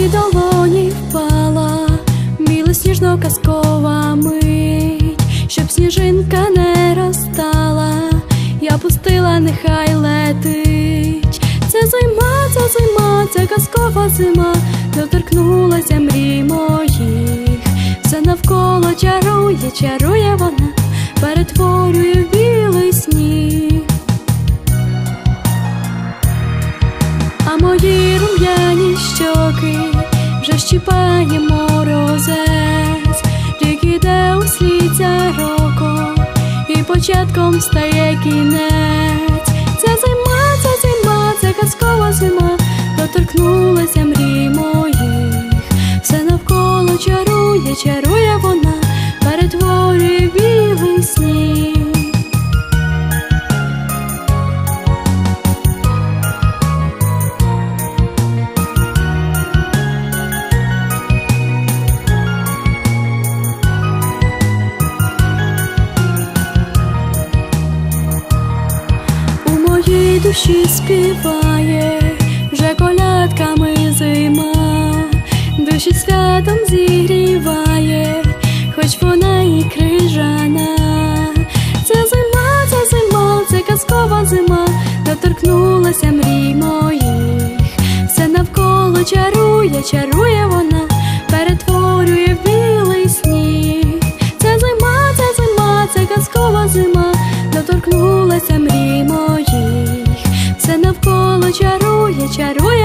моїй долоні впала білосніжно казкова мить, щоб сніжинка не розтала, я пустила, нехай летить. Це зима, це зима, це казкова зима, доторкнулася мрій моїх, все навколо чарує, чарує вона, перетворює щіпає морозець, рік іде у слідця року, і початком стає кінець. Це зима, це зима, це казкова зима, доторкнулася мрій моїх, все навколо чарує, чарує душі співає вже колядками зима, душі святом зігріває, хоч вона і крижана. Це зима, це зима, це казкова зима, доторкнулася мрій моїх, все навколо чарує, чарує вона, доторкнулася